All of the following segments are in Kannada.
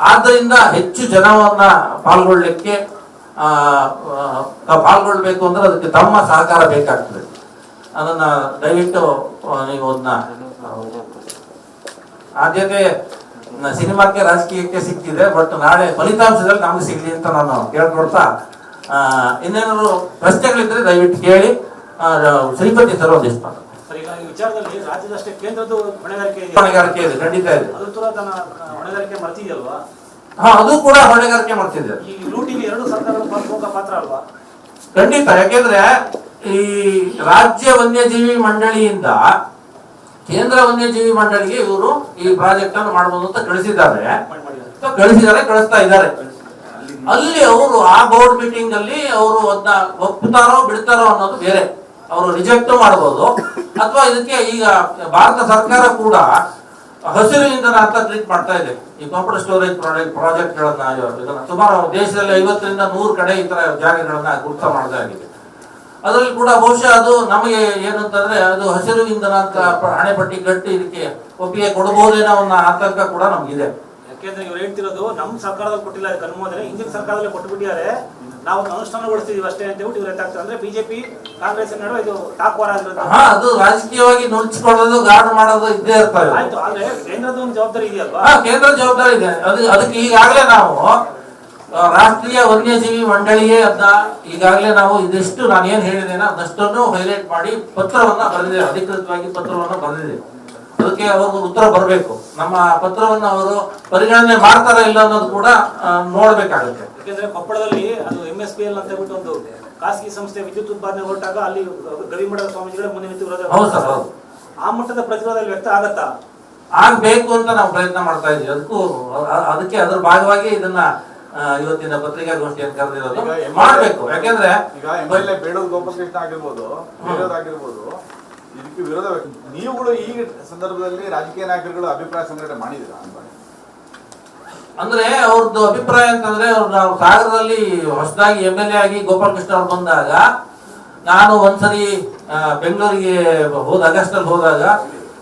ಆದ್ದರಿಂದ ಹೆಚ್ಚು ಜನವನ್ನ ಪಾಲ್ಗೊಳ್ಳಿಕ್ಕೆ ಆ, ಪಾಲ್ಗೊಳ್ಬೇಕು ಅಂದ್ರೆ ಅದಕ್ಕೆ ತಮ್ಮ ಸಹಕಾರ ಬೇಕಾಗ್ತದೆ ಅದನ್ನ ದಯವಿಟ್ಟು ನೀವು ಅದನ್ನ ಆದ್ಯತೆ ಸಿನಿಮಾಕ್ಕೆ ರಾಜಕೀಯಕ್ಕೆ ಸಿಕ್ಕಿದೆ ಬಟ್ ನಾಳೆ ಫಲಿತಾಂಶದಲ್ಲಿ ನಮ್ಗೆ ಸಿಗ್ಲಿ ಅಂತ ನಾನು ಕೇಳ್ಕೊಡ್ತಾ ಇನ್ನೇನಾದ್ರು ಪ್ರಶ್ನೆಗಳಿದ್ರೆ ದಯವಿಟ್ಟು ಕೇಳಿ ಶ್ರೀಪತಿ ಸರ್. ಸರ್ ಈ ವಿಚಾರದಲ್ಲಿ ರಾಜ್ಯದಷ್ಟೇ ಕೇಂದ್ರದ್ದು ಹೊಣೆಗಾರಿಕೆ ಇದೆ ಹೊಣೆಗಾರಿಕೆ ಇದೆ ಖಂಡಿತ ಇದೆ. ಅದು ಕೂಡ ತನ್ನ ಹೊಣೆಗಾರಿಕೆ ಮರ್ತಿದೆಯಲ್ವಾ ಹಾ ಅದು ಕೂಡ ಹೊಣೆಗಾರಿಕೆ ಮಾಡ್ತಿದೆ. ಈ ಲೂಟಿಗೆ ಎರಡು ಸರ್ಕಾರ ಪ್ರಮುಖ ಪಾತ್ರ ಅಲ್ವಾ? ಖಂಡಿತ ಯಾಕೆಂದ್ರೆ ಈ ರಾಜ್ಯ ವನ್ಯಜೀವಿ ಮಂಡಳಿಯಿಂದ ಕೇಂದ್ರ ವನ್ಯಜೀವಿ ಮಂಡಳಿಗೆ ಇವರು ಈ ಪ್ರಾಜೆಕ್ಟ್ ಅನ್ನು ಮಾಡಬಹುದು ಅಂತ ಕಳಿಸಿದ್ದಾರೆ. ಕಳಿಸಿದ್ದಾರೆ ಕಳಿಸ್ತಾ ಇದ್ದಾರೆ. ಅಲ್ಲಿ ಅವರು ಆ ಬೋರ್ಡ್ ಮೀಟಿಂಗ್ ಅಲ್ಲಿ ಅವರು ಅದನ್ನ ಒಪ್ಪುತ್ತಾರೋ ಬಿಡ್ತಾರೋ ಅನ್ನೋದು ಬೇರೆ. ಅವರು ರಿಜೆಕ್ಟ್ ಮಾಡಬಹುದು ಅಥವಾ ಇದಕ್ಕೆ ಈಗ ಭಾರತ ಸರ್ಕಾರ ಕೂಡ ಹಸಿರು ಇಂಧನ ಅಂತ ಟ್ರೀಟ್ ಮಾಡ್ತಾ ಇದೆ. ಈ ಕಂಪ್ಯೂಟರ್ ಸ್ಟೋರೇಜ್ ಪ್ರಾಜೆಕ್ಟ್ ಪ್ರಾಜೆಕ್ಟ್ ಗಳನ್ನ ಸುಮಾರು ದೇಶದಲ್ಲಿ ಐವತ್ತರಿಂದ ನೂರು ಕಡೆ ಈ ತರ ಜಾಗಗಳನ್ನ ಗುರುತ ಮಾಡಲಾಗಿದೆ ಅದರಲ್ಲಿ ಕೂಡ ಬಹುಶಃ ಅದು ನಮಗೆ ಏನು ಅಂತಂದ್ರೆ ಅದು ಹಸಿರು ಇಂಧನ ಅಂತ ಹಣೆಪಟ್ಟಿ ಕಟ್ಟಿ ಇದಕ್ಕೆ ಒಪ್ಪಿಗೆ ಕೊಡಬಹುದೇನೋ ಅನ್ನೋ ಆತಂಕ ಕೂಡ ನಮಗಿದೆ. ಯಾಕೆಂದ್ರೆ ಇವ್ರು ಹೇಳ್ತಿರೋದು ನಮ್ಮ ಸರ್ಕಾರದಲ್ಲಿ ಕೊಟ್ಟಿಲ್ಲ ಅನುಮೋದನೆ ಹಿಂದಿನ ಸರ್ಕಾರದಲ್ಲಿ ಕೊಟ್ಟು ಬಿಟ್ಟಿದ್ದಾರೆ ನಾವು ಅದನ್ನ ಅನುಷ್ಠಾನಗೊಳಿಸ್ತೀವಿ ಅಷ್ಟೇ ಅಂತ ಹೇಳ್ಬಿಟ್ಟು ಇವ್ರು ಎತ್ತಾಗ್ತಾರೆ ಅಂದ್ರೆ ಬಿಜೆಪಿ ಕಾಂಗ್ರೆಸ್ ನಡುವೆ ಇದು ಟಾಕ್ ವಾರ ಆಗಿರೋದು ಹಾ ಅದು ರಾಜಕೀಯವಾಗಿ ನುಚ್ಚಿಕೊಳ್ಳೋದು ಗಾರ್ಡ್ ಮಾಡೋದು ಇದ್ದೇ ಇರ್ತವೆ ಆಯ್ತು ಆದ್ರೆ ಕೇಂದ್ರದ ಒಂದು ಜವಾಬ್ದಾರಿ ಇದೆಯಲ್ವಾ ಹಾ ಕೇಂದ್ರ ಜವಾಬ್ದಾರಿ ಇದೆ. ಅದು ಅದಕ್ಕೆ ಈಗಾಗಲೇ ನಾವು ರಾಷ್ಟ್ರೀಯ ವನ್ಯಜೀವಿ ಮಂಡಳಿಯೇ ಅಂತ ಈಗಾಗಲೇ ನಾವು ಇದಿಷ್ಟು ನಾನು ಏನ್ ಹೇಳಿದ್ದೇನೆ ಅದಷ್ಟನ್ನು ಹೈಲೈಟ್ ಮಾಡಿ ಪತ್ರವನ್ನ ಬರೆದಿದೆ ಅಧಿಕೃತವಾಗಿ ಪತ್ರವನ್ನ ಬರೆದಿದೆ ಅದಕ್ಕೆ ಅವರು ಉತ್ತರ ಬರಬೇಕು. ನಮ್ಮ ಪತ್ರವನ್ನು ಅವರು ಪರಿಗಣನೆ ಮಾಡ್ತಾರ ಇಲ್ಲ ಅನ್ನೋದು ಕೂಡ ನೋಡಬೇಕಾಗುತ್ತೆ. ಯಾಕೆಂದ್ರೆ ಕೊಪ್ಪಳದಲ್ಲಿ ಅದು ಎಂ ಎಸ್ ಪಿ ಎಲ್ ಅಂತ ಹೇಳ್ಬಿಟ್ಟು ಒಂದು ಖಾಸಗಿ ಸಂಸ್ಥೆ ವಿದ್ಯುತ್ ಉತ್ಪಾದನೆ ಹೊರಟಾಗ ಅಲ್ಲಿ ಗವಿಮಠದ ಸ್ವಾಮೀಜಿಗಳೇ ಮುಂದೆ ನಿಂತು ವಿರೋಧ ಹೌದು ಸರ್ ಹೌದು. ಆ ಮಟ್ಟದ ಪ್ರತಿರೋಧ ವ್ಯಕ್ತ ಆಗತ್ತಾ? ಆಗ್ಬೇಕು ಅಂತ ನಾವು ಪ್ರಯತ್ನ ಮಾಡ್ತಾ ಇದ್ವಿ ಅದಕ್ಕೂ ಅದಕ್ಕೆ ಅದರ ಭಾಗವಾಗಿ ಇದನ್ನ ಇವತ್ತಿನ ಅಂತ ಕರೆದಿರೋದು ಮಾಡ್ಬೇಕು. ಯಾಕೆಂದ್ರೆ ಈಗ M L A Beluru Gopalakrishna ಆಗಿರ್ಬೋದು ಆಗಿರ್ಬೋದು ವಿರೋಧ ನೀವುಗಳು ಈ ಸಂದರ್ಭದಲ್ಲಿ ರಾಜಕೀಯ ನಾಯಕರುಗಳು ಅಭಿಪ್ರಾಯ ಸಂಗ್ರಹಣೆ ಮಾಡಿದಿರಾ ಅಂದ್ರೆ ಅವ್ರದ್ದು ಅಭಿಪ್ರಾಯ ಅಂತಂದ್ರೆ ಅವ್ರು ನಾವು ಸಾಗರದಲ್ಲಿ ಹೊಸದಾಗಿ ಎಂ ಎಲ್ ಎ ಆಗಿ ಗೋಪಾಲಕೃಷ್ಣ ಅವ್ರು ಬಂದಾಗ, ನಾನು ಒಂದ್ಸರಿ ಬೆಂಗಳೂರಿಗೆ ಹೋದ ಆಗಸ್ಟ್ ಅಲ್ಲಿ ಹೋದಾಗ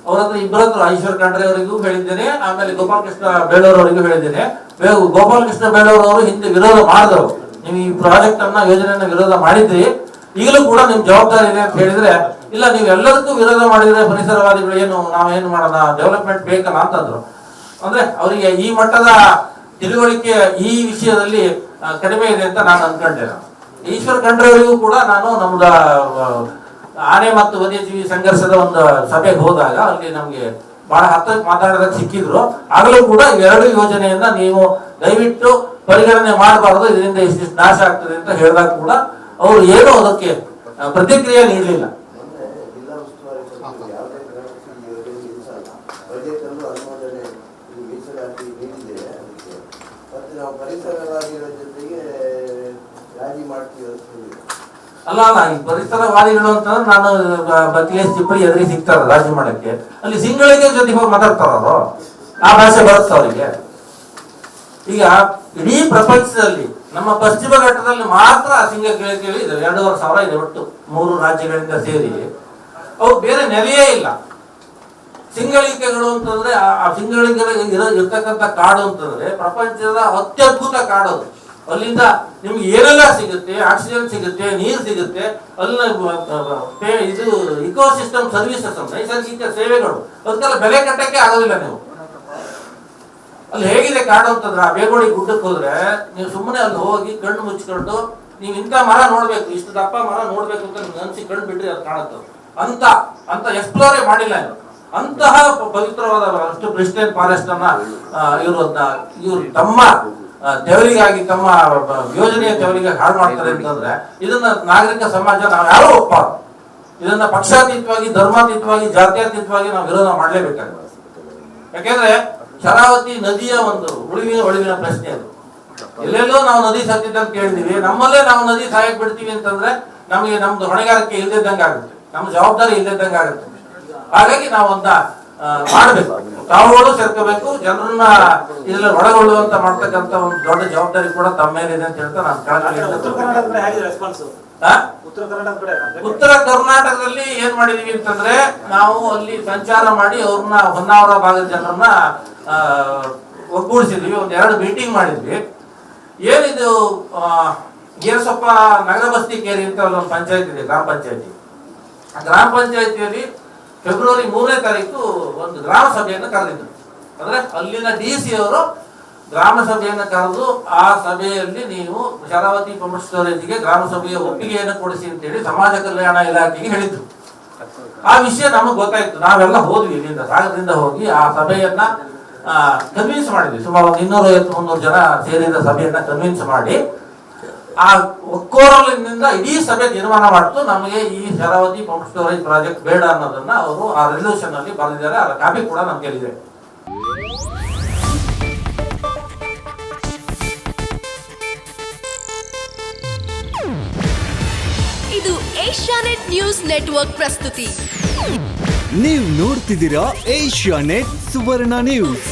ಅವ್ರ ಹತ್ರ ಇಬ್ಬರ ಹತ್ರ ಐಶ್ವರ್ ಖಂಡ್ರೆ ಅವರಿಗೂ ಹೇಳಿದ್ದೇನೆ, ಆಮೇಲೆ ಗೋಪಾಲಕೃಷ್ಣ ಬೇಳೂರ್ ಅವರಿಗೂ ಹೇಳಿದ್ದೇನೆ. ಗೋಪಾಲಕೃಷ್ಣ ಕೃಷ್ಣ ಬೇಳೂರ್ ಅವರು ಹಿಂದೆ ವಿರೋಧ ಮಾಡಿದವರು ನೀವು ಈ ಪ್ರಾಜೆಕ್ಟ್ ಅನ್ನ ಯೋಜನೆಯನ್ನ ವಿರೋಧ ಮಾಡಿದ್ರಿ. ಈಗಲೂ ಕೂಡ ನಿಮ್ ಜವಾಬ್ದಾರಿ ಇದೆ ಅಂತ ಹೇಳಿದ್ರೆ ಇಲ್ಲ, ನೀವು ಎಲ್ಲದಕ್ಕೂ ವಿರೋಧ ಮಾಡಿದ್ರೆ ಪರಿಸರವಾದಿಗಳು ಏನು ನಾವೇನು ಮಾಡೋಣ? ಡೆವಲಪ್ಮೆಂಟ್ ಬೇಕಲ್ಲ ಅಂತಂದ್ರು. ಅಂದ್ರೆ ಅವರಿಗೆ ಈ ಮಟ್ಟದ ತಿಳುವಳಿಕೆ ಈ ವಿಷಯದಲ್ಲಿ ಕಡಿಮೆ ಇದೆ ಅಂತ ನಾನು ಅನ್ಕೊಂಡೆ. ಈಶ್ವರ್ ಖಂಡ್ರೆ ಅವರಿಗೂ ಕೂಡ ನಾನು ನಮ್ದ ಆನೆ ಮತ್ತು ವನ್ಯಜೀವಿ ಸಂಘರ್ಷದ ಒಂದು ಸಭೆಗೆ ಹೋದಾಗ ಅಲ್ಲಿ ನಮ್ಗೆ ಬಹಳ ಹತ್ತಕ್ಕೆ ಮಾತಾಡೋದಕ್ಕೆ ಸಿಕ್ಕಿದ್ರು. ಆಗಲೂ ಕೂಡ ಎರಡು ಯೋಜನೆಯನ್ನ ನೀವು ದಯವಿಟ್ಟು ಪರಿಗಣನೆ ಮಾಡಬಾರದು, ಇದರಿಂದ ಇಷ್ಟಿಷ್ಟು ನಾಶ ಆಗ್ತದೆ ಅಂತ ಹೇಳಿದಾಗ ಕೂಡ ಅವರು ಏನೂ ಅದಕ್ಕೆ ಪ್ರತಿಕ್ರಿಯೆ ನೀಡಲಿಲ್ಲ ಮೊನ್ನೆ ಜಿಲ್ಲಾ ಉಸ್ತುವಾರಿ ಸಮಿತಿ ಯಾವುದೇ ಕಾರಣಕ್ಕೂ ಈ ಯೋಜನೆ ನಿಲ್ಲಿಸಲ್ಲ ಬಜೆಟ್ ಅಲ್ಲೂ ಅನುಮೋದನೆ ಇದು ಮೀಸಲಾತಿ ನೀಡಿದ್ದೇವೆ ಅದಕ್ಕೆ ಮತ್ತೆ ನಾವು ಪರಿಸರವಾದಿಗಳ ಜೊತೆಗೆ ರಾಜಿ ಮಾಡ್ತೀವಿ ಅಂತ ಹೇಳಿದ್ರು ಅಲ್ಲ ಅಲ್ಲ ಈ ಪರಿಸರವಾದಿಗಳು ಅಂತಂದ್ರೆ ನಾನು ಬಕ್ಲೇಶ್ ಸಿಪ್ಪಳಿ ಎದುರಿ ಸಿಗ್ತಾರ ರಾಜ್ಯ ಮಾಡಕ್ಕೆ. ಅಲ್ಲಿ ಸಿಂಗಳಿಗೆ ಜೊತೆ ಹೋಗಿ ಮಾತಾಡ್ತಾರ ಆ ಭಾಷೆ ಬರುತ್ತೆ ಅವರಿಗೆ? ಈಗ ಇಡೀ ಪ್ರಪಂಚದಲ್ಲಿ, ನಮ್ಮ ಪಶ್ಚಿಮ ಘಟ್ಟದಲ್ಲಿ ಮಾತ್ರ ಸಿಂಗ ಕೇಳಿ ಕೇಳಿ ಇದೆ ಎರಡೂವರೆ ಸಾವಿರ ಇದೆ ಒಟ್ಟು. ಮೂರು ರಾಜ್ಯಗಳಿಂದ ಸೇರಿ. ಅವು ಬೇರೆ ನೆಲೆಯೇ ಇಲ್ಲ. ಸಿಂಗಳಿಕೆಗಳು ಅಂತಂದ್ರೆ, ಆ ಸಿಂಗಳಿಕೆ ಇರೋ, ಇರ್ತಕ್ಕಂಥ ಕಾಡು ಅಂತಂದ್ರೆ ಪ್ರಪಂಚದ ಅತ್ಯದ್ಭುತ ಕಾಡು ಅಲ್ಲಿಂದ ನಿಮ್ಗೆ ಏನೆಲ್ಲ ಸಿಗುತ್ತೆ ಆಕ್ಸಿಜನ್ ಸಿಗುತ್ತೆ, ನೀರು ಸಿಗುತ್ತೆ, ಅಲ್ಲಿನ ಇದು ಇಕೋಸಿಸ್ಟಮ್ ಸರ್ವಿಸಸ್ ನೈಸರ್ಗಿಕ ಸೇವೆಗಳು, ಅದಕ್ಕೆಲ್ಲ ಬೆಲೆ ಕಟ್ಟಕ್ಕೆ ಆಗೋದಿಲ್ಲ ನೀವು. ಅಲ್ಲಿ ಹೇಗಿದೆ ಕಾಡು ಅಂತಂದ್ರೆ, ಆ ಬೇಗೋಡಿ ಗುಡ್ಡಕ್ಕೆ ಹೋದ್ರೆ, ನೀವು ಸುಮ್ಮನೆ ಅಲ್ಲಿ ಹೋಗಿ ಕಣ್ಣು ಮುಚ್ಕೊಂಡು ನೀವು ಇಂಥ ಮರ ನೋಡ್ಬೇಕು, ಇಷ್ಟು ದಪ್ಪ ಮರ ನೋಡ್ಬೇಕು ಅಂತ ನಿಮ್ಗೆ ಅನ್ಸಿ ಕಣ್ಣು ಬಿಟ್ರಿ ಅದು ಕಾಣುತ್ತೆ. ಅಂತ ಅಂತ ಎಕ್ಸ್ಪ್ಲೋರೇ ಮಾಡಿಲ್ಲ ಇವರು. ಅಂತಹ ಪವಿತ್ರವಾದ ಅಷ್ಟು ಬ್ರಿಸ್ಟೇನ್ ಫಾರೆಸ್ಟ್ ಅನ್ನ ಇವರು ಇವ್ರು ತಮ್ಮ ತೆವರಿಗಾಗಿ ತಮ್ಮ ಯೋಜನೆಯ ದೇವರಿಗೆ ಹಾಳು ಮಾಡ್ತಾರೆ ಅಂತಂದ್ರೆ ಇದನ್ನ ನಾಗರಿಕ ಸಮಾಜ ನಾವು ಯಾರು ಒಪ್ಪಬಾರ್ದು ಇದನ್ನ ಪಕ್ಷಾತೀತವಾಗಿ ಧರ್ಮಾತೀತವಾಗಿ ಜಾತ್ಯಾತೀತವಾಗಿ ನಾವು ವಿರೋಧ ಮಾಡಲೇಬೇಕಾಗುತ್ತೆ ಯಾಕೆಂದ್ರೆ ಶರಾವತಿ ನದಿಯ ಒಂದು ಉಳಿವಿನ ಒಳಿವಿನ ಪ್ರಶ್ನೆ ಅದು. ಎಲ್ಲೆಲ್ಲೋ ನಾವು ನದಿ ಸತ್ತಿದ್ದ ಅಂತ ಕೇಳಿದೀವಿ ನಮ್ಮಲ್ಲೇ ನಾವು ನದಿ ಸಾಯಕ್ ಬಿಡ್ತೀವಿ ಅಂತಂದ್ರೆ ನಮಗೆ ನಮ್ದು ಹೊಣೆಗಾರಿಕೆ ಇಲ್ಲದಿದ್ದಂಗೆ ಆಗುತ್ತೆ ನಮ್ಮ ಜವಾಬ್ದಾರಿ ಇಲ್ಲದಿದ್ದಂಗೆ ಆಗುತ್ತೆ ಹಾಗಾಗಿ ನಾವು ಆ, ಮಾಡ್ಬೇಕು. ತಾವುಗಳು ಸೇರ್ಕೋಬೇಕು. ಜನರನ್ನ ಇದ್ರ ಒಳಗೊಳ್ಳುವಂತ ಮಾಡ್ತಕ್ಕಂತ ಒಂದು ದೊಡ್ಡ ಜವಾಬ್ದಾರಿ ಕೂಡ ತಮ್ಮ ಮೇಲಿದೆ ಅಂತ ಹೇಳ್ತಾ ನಾನು ಕಳಕಳಿಯಿಂದ ಉತ್ತರ ಕರ್ನಾಟಕದಲ್ಲಿ ಏನ್ ಮಾಡಿದೀವಿ ಅಂತಂದ್ರೆ ನಾವು ಅಲ್ಲಿ ಸಂಚಾರ ಮಾಡಿ ಅವ್ರನ್ನ ಹೊನ್ನಾವರ ಭಾಗದ ಜನರನ್ನ ಒಗ್ಗೂಡಿಸಿದ್ವಿ. ಒಂದ್ ಎರಡು ಮೀಟಿಂಗ್ ಮಾಡಿದ್ವಿ. ಏನಿದು ಗೇರಸೊಪ್ಪ ನಗರ ಬಸ್ತಿ ಕೇರಿ ಅಂತ ಒಂದು ಪಂಚಾಯತ್ ಇದೆ ಗ್ರಾಮ ಪಂಚಾಯತಿ. ಗ್ರಾಮ ಪಂಚಾಯತಿಯಲ್ಲಿ ಫೆಬ್ರವರಿ ಮೂರನೇ ತಾರೀಕು ಒಂದು ಗ್ರಾಮ ಸಭೆಯನ್ನು ಕರೆದಿದ್ದರು. ಅಂದ್ರೆ ಅಲ್ಲಿನ ಡಿ ಸಿ ಅವರು ಗ್ರಾಮ ಸಭೆಯನ್ನು ಕರೆದು ಆ ಸಭೆಯಲ್ಲಿ ನೀವು ಶರಾವತಿ ಸ್ಟೋರೇಜ್ಗೆ ಗ್ರಾಮ ಸಭೆಯ ಒಪ್ಪಿಗೆಯನ್ನು ಕೊಡಿಸಿ ಅಂತೇಳಿ ಸಮಾಜ ಕಲ್ಯಾಣ ಇಲಾಖೆಗೆ ಹೇಳಿದ್ರು. ಆ ವಿಷಯ ನಮಗೆ ಗೊತ್ತಾಯ್ತು. ನಾವೆಲ್ಲ ಹೋದ್ವಿ ಇಲ್ಲಿಂದ, ಸಾಗರದಿಂದ ಹೋಗಿ ಆ ಸಭೆಯನ್ನ ಕನ್ವಿನ್ಸ್ ಮಾಡಿದ್ವಿ. ಸುಮಾರು ಒಂದು ಇನ್ನೂರ ಐವತ್ತು ಮುನ್ನೂರು ಜನ ಸೇರಿದ ಸಭೆಯನ್ನ ಕನ್ವಿನ್ಸ್ ಮಾಡಿ ಆ ಒಕ್ಕೋರಲಿನಿಂದ ಇಡೀ ಸಭೆ ತೀರ್ಮಾನ ಮಾಡ್ತು. ನಮಗೆ ಈ ಶರಾವತಿ ಪಂಪ್ ಸ್ಟೋರೇಜ್ ಪ್ರಾಜೆಕ್ಟ್ ಬೇಡ ಅನ್ನೋದನ್ನ ಅವರು ಆ ರೆಸಲ್ಯೂಷನ್ ಅಲ್ಲಿ ಬರೆದಿದ್ದಾರೆ. ಅದರ ಕಾಪಿ ಕೂಡ ನಮ್ಗೆ ಇದೆ. ಇದು ಏಷ್ಯಾನೆಟ್ ನ್ಯೂಸ್ ನೆಟ್ವರ್ಕ್ ಪ್ರಸ್ತುತಿ. ನೀವು ನೋಡ್ತಿದ್ದೀರಾ ಏಷ್ಯಾನೆಟ್ ಸುವರ್ಣ ನ್ಯೂಸ್.